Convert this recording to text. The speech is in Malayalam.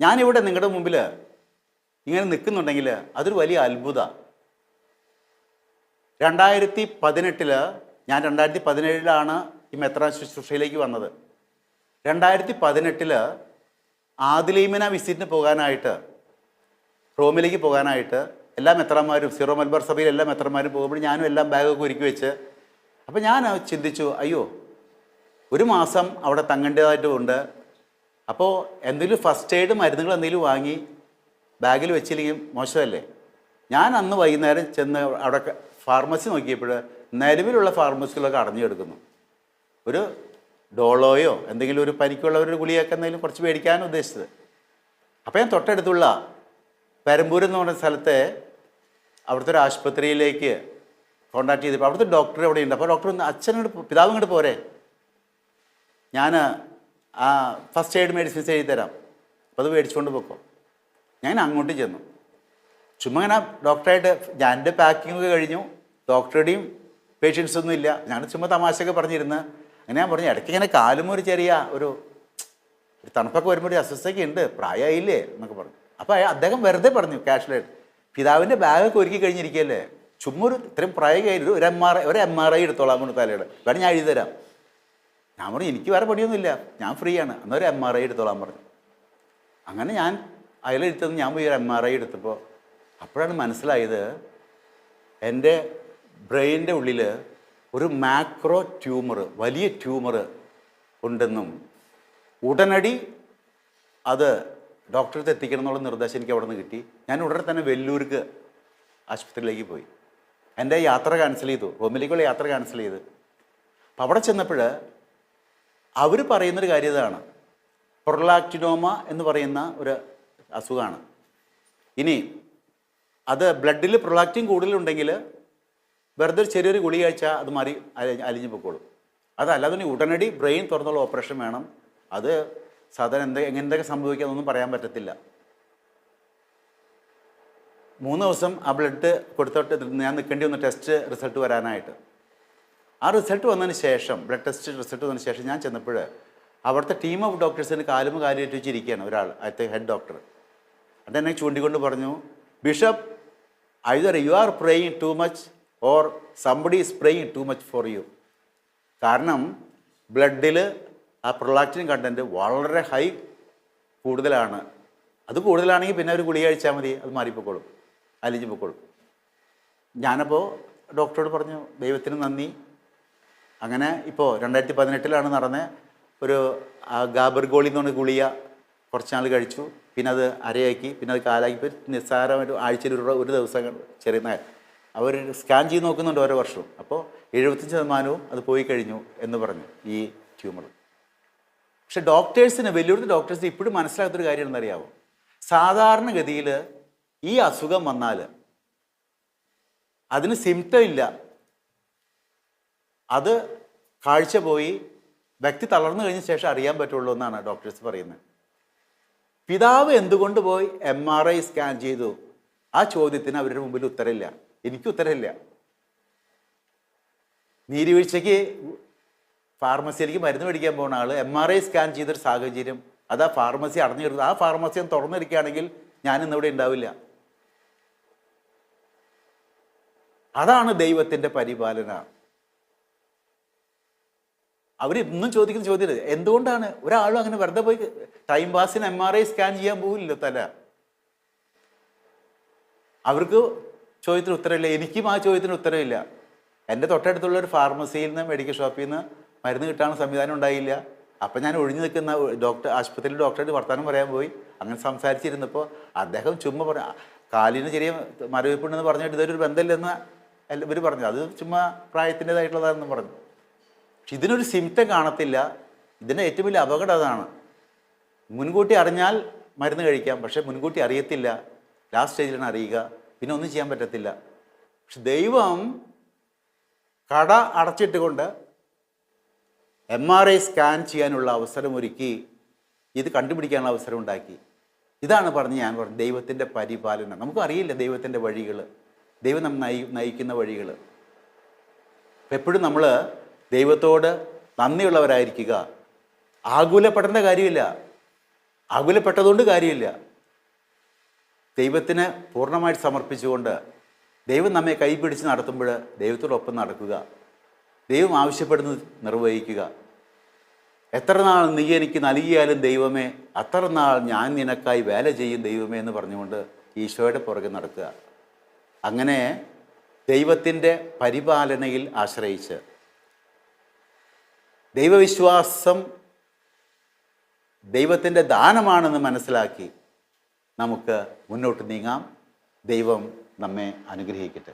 ഞാനിവിടെ നിങ്ങളുടെ മുമ്പിൽ ഇങ്ങനെ നിൽക്കുന്നുണ്ടെങ്കിൽ അതൊരു വലിയ അത്ഭുത. രണ്ടായിരത്തി പതിനെട്ടിൽ ഞാൻ രണ്ടായിരത്തി പതിനേഴിലാണ് ഈ മെത്ര ശുശ്രൂഷയിലേക്ക് വന്നത്. രണ്ടായിരത്തി പതിനെട്ടിൽ ആദിലീമിന വിസിറ്റിന് പോകാനായിട്ട് റോമിലേക്ക് പോകാനായിട്ട് എല്ലാ മെത്രന്മാരും സീറോ മലബാർ സഭയിൽ എല്ലാ മെത്രന്മാരും പോകുമ്പോൾ ഞാനും എല്ലാം ബാഗൊക്കെ ഒരുക്കി വെച്ച് അപ്പോൾ ഞാൻ ചിന്തിച്ചു അയ്യോ ഒരു മാസം അവിടെ തങ്ങേണ്ടതായിട്ടുമുണ്ട് അപ്പോൾ എന്തെങ്കിലും ഫസ്റ്റ് എയ്ഡ് മരുന്നുകൾ എന്തെങ്കിലും വാങ്ങി ബാഗിൽ വെച്ചില്ലെങ്കിൽ മോശമല്ലേ? ഞാൻ അന്ന് വൈകുന്നേരം ചെന്ന് അവിടെ ഫാർമസി നോക്കിയപ്പോൾ നിലവിലുള്ള ഫാർമസികളൊക്കെ അടഞ്ഞു കിടക്കുന്നു ഒരു ഡോളോയോ എന്തെങ്കിലും ഒരു പനിക്കുള്ള ഒരു ഗുളിയൊക്കെ എന്തെങ്കിലും കുറച്ച് മേടിക്കാനാണ് ഉദ്ദേശിച്ചത്. അപ്പോൾ ഞാൻ തൊട്ടടുത്തുള്ള പെരമ്പൂർ എന്ന് പറഞ്ഞ സ്ഥലത്തെ അവിടുത്തെ ഒരു ആശുപത്രിയിലേക്ക് കോണ്ടാക്ട് ചെയ്തപ്പോൾ അവിടുത്തെ ഡോക്ടർ അവിടെ ഉണ്ട്. അപ്പോൾ ഡോക്ടർ ഒന്ന് അച്ഛനോട് പിതാവ് ഇങ്ങോട്ട് പോരെ. ഞാൻ ആ ഫസ്റ്റ് എയ്ഡ് മെഡിസിൻസ് എഴുതി തരാം അപ്പോൾ അത് മേടിച്ചുകൊണ്ട് പോക്കോ. ഞാൻ അങ്ങോട്ട് ചെന്നു. ചുമ്മാ ഇങ്ങനെ ഡോക്ടറായിട്ട് ഞാൻ എന്റെ പാക്കിംഗ് ഒക്കെ കഴിഞ്ഞു. ഡോക്ടറുടെയും പേഷ്യൻസ് ഒന്നും ഇല്ല. ഞാൻ ചുമ്മാ തമാശയൊക്കെ പറഞ്ഞിരുന്ന്. അങ്ങനെ ഞാൻ പറഞ്ഞു ഇടയ്ക്ക് ഇങ്ങനെ കാലും ഒരു ചെറിയ ഒരു ഒരു തണുപ്പൊക്കെ വരുമ്പോൾ ഒരു അസ്വസ്ഥയൊക്കെ ഉണ്ട്. പ്രായമായില്ലേ എന്നൊക്കെ പറഞ്ഞു. അപ്പോൾ അദ്ദേഹം വെറുതെ പറഞ്ഞു കാഷ്വലായിട്ട് പിതാവിന്റെ ബാഗൊക്കെ ഒരുക്കി കഴിഞ്ഞിരിക്കുകയല്ലേ ചുമ്മാ ഒരു ഇത്രയും പ്രായമായിട്ട് ഒരു എം ആർ ഒരു എം ആർ ഐ എടുത്തോളാം തലയുടെ വേണം ഞാൻ എഴുതി തരാം ഞാൻ പറഞ്ഞു എനിക്ക് വേറെ പണിയൊന്നുമില്ല. ഞാൻ ഫ്രീ ആണ്. എന്നൊരു എം ആർ ഐ എടുത്തോളാൻ പറഞ്ഞു. അങ്ങനെ ഞാൻ അയാളെടുത്തത് ഞാൻ പോയി ഒരു എം ആർ ഐ എടുത്തപ്പോൾ അപ്പോഴാണ് മനസ്സിലായത് എന്റെ ബ്രെയിനിന്റെ ഉള്ളിൽ ഒരു മാക്രോ ട്യൂമർ വലിയ ട്യൂമർ ഉണ്ടെന്നും ഉടനടി അത് ഡോക്ടറെ എത്തിക്കണം എന്നുള്ള നിർദ്ദേശം എനിക്ക് അവിടെ നിന്ന് കിട്ടി. ഞാൻ ഉടനെ തന്നെ വെല്ലൂർക്ക് ആശുപത്രിയിലേക്ക് പോയി. എന്റെ യാത്ര ക്യാൻസൽ ചെയ്തു. റോമിലേക്കുള്ള യാത്ര ക്യാൻസൽ ചെയ്ത്. അപ്പോൾ അവിടെ ചെന്നപ്പോൾ അവർ പറയുന്നൊരു കാര്യം ഇതാണ്. പ്രൊലാക്റ്റിനോമ എന്ന് പറയുന്ന ഒരു അസുഖമാണ് ഇനി അത് ബ്ലഡിൽ പ്രൊലാക്റ്റിൻ കൂടുതലുണ്ടെങ്കിൽ വെറുതെ ഒരു ചെറിയൊരു ഗുളി കഴിച്ചാൽ അത് മാറി അലി- അലിഞ്ഞു പൊക്കോളും. അതല്ലാതെ ഉടനടി ബ്രെയിൻ തുറന്നുള്ള ഓപ്പറേഷൻ വേണം. അത് സാധാരണ എന്ത് എങ്ങനെന്തൊക്കെ സംഭവിക്കാമെന്നൊന്നും പറയാൻ പറ്റത്തില്ല. മൂന്ന് ദിവസം ആ ബ്ലഡ് കൊടുത്തോട്ട് ഞാൻ നിൽക്കേണ്ടി വന്ന ടെസ്റ്റ് റിസൾട്ട് വരാനായിട്ട്. ആ റിസൾട്ട് വന്നതിന് ശേഷം ബ്ലഡ് ടെസ്റ്റ് റിസൾട്ട് വന്നതിന് ശേഷം ഞാൻ ചെന്നപ്പോൾ അവിടുത്തെ ടീം ഓഫ് ഡോക്ടേഴ്സിന് കാലും കാര്യമായിട്ട് വെച്ചിരിക്കുകയാണ് ഒരാൾ അടുത്ത ഹെഡ് ഡോക്ടർ അതെന്നെ ചൂണ്ടിക്കൊണ്ട് പറഞ്ഞു bishop either you are praying too much or somebody is praying too much for you കാരണം ബ്ലഡിൽ ആ പ്രൊലാക്റ്റിൻ കണ്ടന്റ് വളരെ ഹൈ കൂടുതലാണ്. അത് കൂടുതലാണെങ്കിൽ പിന്നെ ഒരു ഗുളിക കഴിച്ചാൽ മതി അത് മാറിപ്പോക്കോളും അലിഞ്ഞു പൊക്കോളും ഞാനപ്പോൾ ഡോക്ടറോട് പറഞ്ഞു ദൈവത്തിന് നന്ദി അങ്ങനെ ഇപ്പോൾ രണ്ടായിരത്തി പതിനെട്ടിലാണ് നടന്ന ഒരു ഗാബർ ഗാബർഗോളി എന്ന് പറഞ്ഞ ഗുളിയ കുറച്ച് നാൾ കഴിച്ചു. പിന്നെ അത് അരയാക്കി പിന്നെ അത് കാലാക്കി. നിസ്സാരമായിട്ട് ആഴ്ചയിൽ ഒരു ഒരു ദിവസം ചെറിയ അവർ സ്കാൻ ചെയ്ത് നോക്കുന്നുണ്ട് ഓരോ വർഷവും. അപ്പോൾ എഴുപത്തഞ്ച് ശതമാനവും അത് പോയി കഴിഞ്ഞു എന്ന് പറഞ്ഞു ഈ ട്യൂമർ. പക്ഷെ ഡോക്ടേഴ്സിന് വലിയൊരു ഡോക്ടേഴ്സിന് ഇപ്പോഴും മനസ്സിലാകാത്തൊരു കാര്യം എന്നറിയാമോ സാധാരണഗതിയിൽ ഈ അസുഖം വന്നാൽ അതിന് സിംറ്റം ഇല്ല. അത് കാഴ്ച പോയി വ്യക്തി തളർന്നു കഴിഞ്ഞ ശേഷം അറിയാൻ പറ്റുള്ളൂ എന്നാണ് ഡോക്ടേഴ്സ് പറയുന്നത്. പിതാവ് എന്തുകൊണ്ട് പോയി എം ആർ ഐ സ്കാൻ ചെയ്തു? ആ ചോദ്യത്തിന് അവരുടെ മുമ്പിൽ ഉത്തരമില്ല. എനിക്ക് ഉത്തരമില്ല. നീരുവീഴ്ചയ്ക്ക് ഫാർമസിയിലേക്ക് മരുന്ന് മേടിക്കാൻ പോകുന്ന ആൾ എം ആർ ഐ സ്കാൻ ചെയ്തൊരു സാഹചര്യം. അത് ആ ഫാർമസി അടഞ്ഞു ആ ഫാർമസി ഒന്ന് തുറന്നിരിക്കുകയാണെങ്കിൽ ഞാൻ ഇന്നിവിടെ ഉണ്ടാവില്ല. അതാണ് ദൈവത്തിന്റെ പരിപാലന. അവർ ഇന്നും ചോദിക്കുന്ന ചോദ്യം എന്തുകൊണ്ടാണ് ഒരാളും അങ്ങനെ വെറുതെ പോയി ടൈം പാസിന് എം ആർ ഐ സ്കാൻ ചെയ്യാൻ പോകില്ല തല. അവർക്ക് ചോദ്യത്തിന് ഉത്തരമില്ല. എനിക്കും ആ ചോദ്യത്തിന് ഉത്തരമില്ല. എന്റെ തൊട്ടടുത്തുള്ള ഒരു ഫാർമസിയിൽ നിന്ന് മെഡിക്കൽ ഷോപ്പിൽ നിന്ന് മരുന്ന് കിട്ടാനുള്ള സംവിധാനം ഉണ്ടായില്ല. അപ്പം ഞാൻ ഒഴിഞ്ഞു നിൽക്കുന്ന ഡോക്ടർ ആശുപത്രിയിൽ ഡോക്ടറായിട്ട് വർത്തമാനം പറയാൻ പോയി. അങ്ങനെ സംസാരിച്ചിരുന്നപ്പോൾ അദ്ദേഹം ചുമ്മാ പറഞ്ഞു കാലിന് ചെറിയ മരവിപ്പുണ്ടെന്ന് പറഞ്ഞിട്ട് ഇതൊരു ബന്ധമില്ലെന്ന് ഇവർ പറഞ്ഞു. അത് ചുമ്മാ പ്രായത്തിന്റെതായിട്ടുള്ളതാണെന്ന് പറഞ്ഞു. പക്ഷെ ഇതിനൊരു സിംറ്റം കാണത്തില്ല. ഇതിന്റെ ഏറ്റവും വലിയ അപകടം അതാണ്. മുൻകൂട്ടി അറിഞ്ഞാൽ മരുന്ന് കഴിക്കാം പക്ഷേ മുൻകൂട്ടി അറിയത്തില്ല. ലാസ്റ്റ് സ്റ്റേജിലാണ് അറിയുക. പിന്നെ ഒന്നും ചെയ്യാൻ പറ്റത്തില്ല. പക്ഷെ ദൈവം കട അടച്ചിട്ടുകൊണ്ട് എം ആർ ഐ സ്കാൻ ചെയ്യാനുള്ള അവസരം ഒരുക്കി ഇത് കണ്ടുപിടിക്കാനുള്ള അവസരം ഉണ്ടാക്കി ഇതാണ് പറഞ്ഞ് ഞാൻ പറഞ്ഞു ദൈവത്തിന്റെ പരിപാലനം. നമുക്കറിയില്ല ദൈവത്തിന്റെ വഴികൾ ദൈവം നമ്മൾ നയി നയിക്കുന്ന വഴികൾ എപ്പോഴും നമ്മൾ ദൈവത്തോട് നന്ദിയുള്ളവരായിരിക്കുക. ആകുലപ്പെടേണ്ട കാര്യമില്ല. ആകുലപ്പെട്ടതുകൊണ്ട് കാര്യമില്ല. ദൈവത്തിന് പൂർണമായിട്ട് സമർപ്പിച്ചുകൊണ്ട് ദൈവം നമ്മെ കൈപിടിച്ച് നടത്തുമ്പോൾ ദൈവത്തോടൊപ്പം നടക്കുക. ദൈവം ആവശ്യപ്പെടുന്നത് നിർവഹിക്കുക. എത്ര നാൾ നീ എനിക്ക് നൽകിയാലും ദൈവമേ അത്ര നാൾ ഞാൻ നിനക്കായി വേല ചെയ്യും ദൈവമേ എന്ന് പറഞ്ഞുകൊണ്ട് ഈശോയുടെ പുറകെ നടക്കുക. അങ്ങനെ ദൈവത്തിന്റെ പരിപാലനയിൽ ആശ്രയിച്ച് ദൈവവിശ്വാസം ദൈവത്തിന്റെ ദാനമാണെന്ന് മനസ്സിലാക്കി നമുക്ക് മുന്നോട്ട് നീങ്ങാം. ദൈവം നമ്മെ അനുഗ്രഹിക്കട്ടെ.